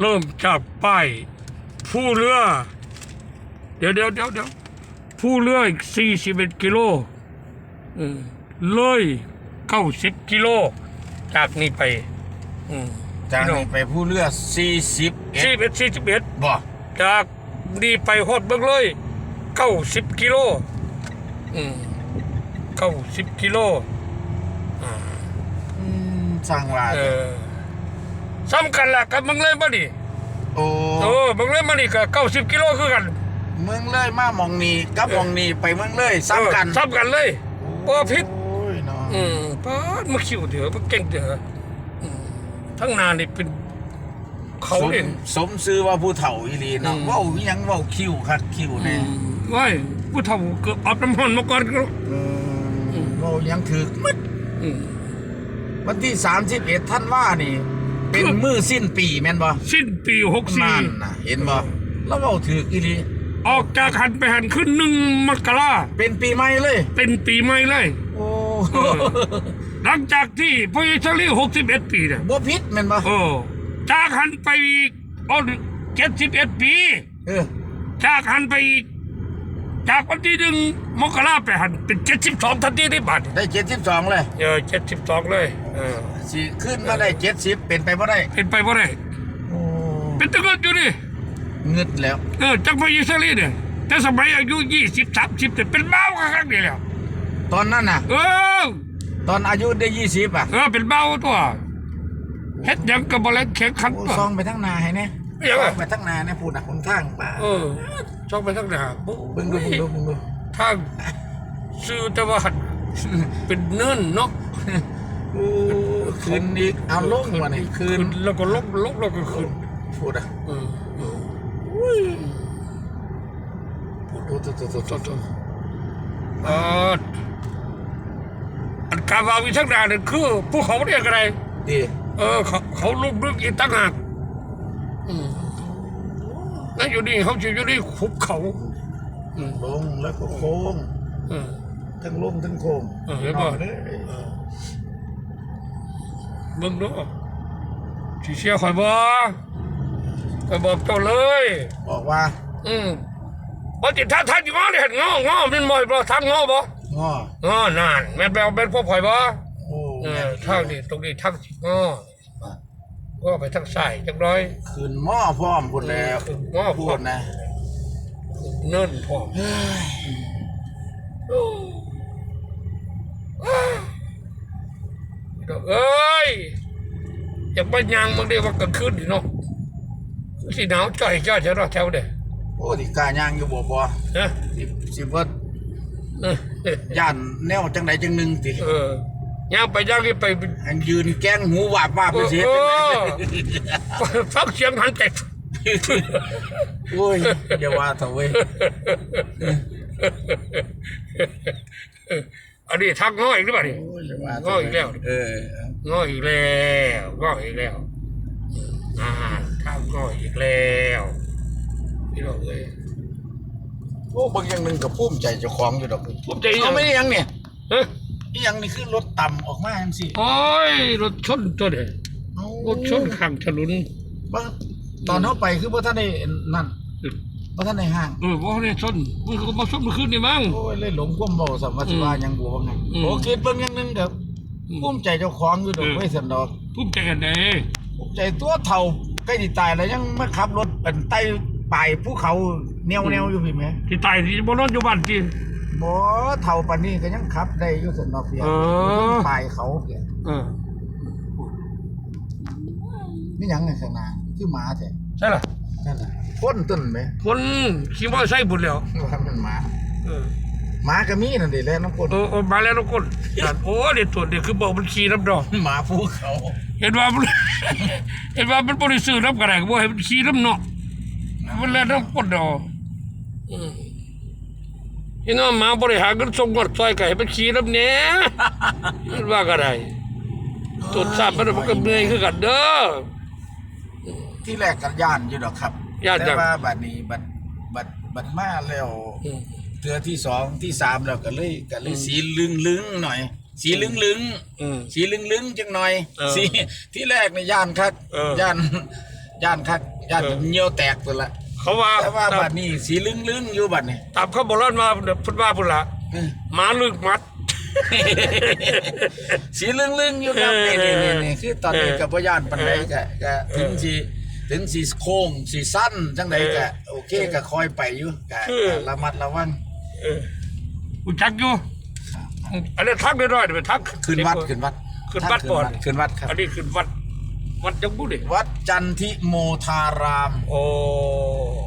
เริ่มจากป้ายผู้เรือ เดี๋ยวเดี๋ยวเดี๋ยวเดี๋ยวผู้เรืออีกสี่สิบเอ็ดกิโลเออเลยเก้าสิบกิโล จากนี้ไปอืมจากนี้ไปผู้เรือ41สี่เอ็ดสี่สิบเอ็ดบ่จากนี่ไปฮอดเบิ่งเลยเก้าสิบกิโลอืมเก้าสิบกิโลอืมสร้างว่าเออ ซ้ำกันแหละกับเมืองเลยมาดิโอ้โอ้เมืองเลยมาดิก็เก้าสิบกิโลคือกันเมืองเลยมาหมองนี้กับหมองนี้ไปเมืองเลยซ้ำกันเออซ้ำกันเลยบ่ผิดโอ้ยเนาะอืมป้าดมาคิวเถอะมาเก่งเถอะอืมทั้งนานนี่เป็นเขาสมเองสมซื้อว่าผู้เฒ่าอีหลีเนาะอืมเว้าอิหยังเว้าคิวคักคิวแน่ว้ายผู้เฒ่าเกือบอาบน้ำมันมาก่อนก็อืมเว้าอิหยังถึกมึดอืม วันที่ 31ท่านว่านี่ เป็นมือสิ้นปีแม่นบ่สิ้นปีหกสี่นั่นน่ะเห็นบ่แล้วเว้าถึกอีหลีออกจากหันไปหันขึ้นหนึ่งมกราเป็นปีใหม่เลย เป็นปีใหม่เลย โอ้เออหลังจากที่พระอิสราเอลหกสิบเอ็ดปีเนี่ยบ่ผิดแม่นบ่โอ้จากหันไปอีกอ๋อเจ็ดสิบเอ็ดปี เออจากหันไปอีก จากวันที่หนึ่งมกราไปหันเป็นเจ็ดสิบสองทันทีได้บัตรได้72เลยเออเจ็ดสิบสองเลยเออสิขึ้นมาได้70เป็นไปบ่ได้เป็นไปบ่ได้โอ้เป็นตะเกิดอยู่นี่เงึดแล้วเออจากพระอิสราเอลเนี่ยแต่สมัยอายุยี่สิบสามสิบเนี่ยเป็นเบาครั้งนี้แล้วตอนนั้นน่ะ เออ ตอนอายุได้20อะเออเป็นเบาตัวเฮ็ดหยังกับบอลแข็งขันโอ้ตัวซองไปทั้งนาให้แน่ไม่ ยังไงไปทั้งนาแน่พูดน่ะคนทางป่าเออช่องไปทั้งนาปุ๊บเบิ่งดูบิ่งดูบิ่งดูทางซื้อต่ว่าหันเป็นเนิ่นเนาะคืนอีกเอาลงมาเนี่ยคืนแล้วก็ลบลบแล้วก็ขึ้นพูดอะเออเออพูดโอ้โตโตโตโตโตเอออันการวาวิทั้งหน้าเนี่ยคือภูเขาเรียกอะไรดีเออเขาเขาลุกลึกอีกตั้งหาก อืมนั่นอยู่นี่เขาจะอยู่นี่ขุบเขาอืมลงแล้วก็โค้งเออทั้งลงทั้งโค้งเออเห็นบ่อาด้อเบิ่งดูสิเชียร์ข่อยบ่ข่อยบอกเจ้าเลย บอกว่า อืมบ่ติดท่าท่านอยู่ง้อเลยเห็นง้องอเป็นบ่บ่ทางง้อบ่ง้อง้อนานแม่นแปลว่าเป็นพวกข่อยบ่โอ้เออทางนี้ตรงนี้ทางสิง้อ ก็ไปทางซ้ายจักหน่อยคืนหม้อพร้อมพูดแล้วคืนหม้อพร้พูอดมนะเนิ่นพร้อมเฮ้ยเอ้ยอยากไปยางบางทีว่ากลางคืนนี่เนาะสิหนาวจ่อยจ่อยจะรอแถวเด้อโอ้ที่กล้าย่างอยู่บ่บ่นะสิสิว่าเออย่านแนวจังใดจังหนึงติเออ ย่างไปย่างนี่ไปอันยืนแกล้งหูวาบวาบไปเสียเอจังไดอฟังเสียงหันแตกโอ้ยอย่าว่าเถอะเว้ยอันนี้ทักง้ออีกหรือเปล่านี่โอ้ยอย่าว่าง้ออีกแล้วเออง้ออีกแล้วง้ออีกแล้วอ่าทักง้ออีกแล้วพี่น้องเอ้ยโอ้บางอย่างหนึงก็ภูมิใจเจ้าของอยู่ดอกภูมิใจอีหยัเอางไม่ได้หยังเนี่ยเอ้ยอีหยังนี่คือรถต่ำออกมาจังซี่โอ้ยรถชนตัวเดียเอ้ารถชนข้างถนนบางตอนเฮาไปคือบ่ทันได้นั่นบ่ทันได้ห้าง เออว่าเนี่ยชนมันก็มาชนเมื่อคืนนี่มั้ง โอ้ยเลยหลงความเว้าสัมมาสิว่าหยังบ่ว่าไงอืม โอเคเบิ่งอย่างหนึงเด้ออืมภูมิใจเจ้าของอยู่ดอกเออเว้ยสันดอกภูมิใจกันเด้ภูมิใจตัวเฒ่าใกล้สิตายแล้วยังมาขับรถเป็นไต่ปลายภูเขาแนวๆอยู่พี่แหมที่ตายที่บนรถอยู่บ้านจีน บ่เฒ่าปานนี้ก็ยังขับได้อยู่สันดอกเพียเออปลายเขาเพียเออนี่หยังในข้างหน้าคือหมาแท้ใช่ล่ะนั่นน่ะคนต้นไหมคนขี่มอเตอร์ไซค์บุญแล้วว่ามันหมาเออหมาก็มีนั่นดิแหล้วน้ำคนเออเออมาแล้วทุกคนแต่โอ้เด็ดตัวเด็ดคือบอกมันขี่น้ำดอก หมาภูเขาเห็นว่ามัน เห็นว่ามันบริสุทธิ์น้ำกระไรก็บอกให้มันขี่น้ำเนาะมันแล้วน้ำกดดอกอืม เห็นว่าหมาบริหารกันส่งกดซอยไก่มันขี่น้ำเนี้ยมันว่ากระไรตรวจทราบมันมันก็เมื่อยคือกันเด้อที่แรกก็ย่านอยู่ดอกครับย้านจัแต่งว่าบัดนี้บัดบัดบัดมาแล้วอืมเทือที่สองที่สามแล้วก็เลยก็เลยสีลึงลึงๆหน่อย สีลึงลึงๆอืมสีลึงลึงๆจังหน่อยเออสีที่แรกในย่านครับเออย่านย่านคักย่านเออเหนียวแตกตัวละ เขาว่าแต่ว่าตาบัมดนี้สีลึงๆอยู่บัดนี้ตามเขาโบราณมาพุทธว่าพุ่นละเออหมาลึกมัด สีลึงๆอยู่ครับเอนี่อนี่นี่นี่คือตอนนี้เออกับพยานปันไดก็ก็เออถึงสีถึงสีโค้งสีสั้นจังใดก็เออโอเคก็คอยไปอยู่ก็คือก็ระมัดระวังเออกูจักอยู่อันนี้ทักได้ร้อยไปทักขึ้นวัดขึ้นวัดขึ้นวัดก่อนขึ้นวัดครับอันนี้ขึ้นวัด วัดจังบุรีวัดจันทิโมทาราม โอ้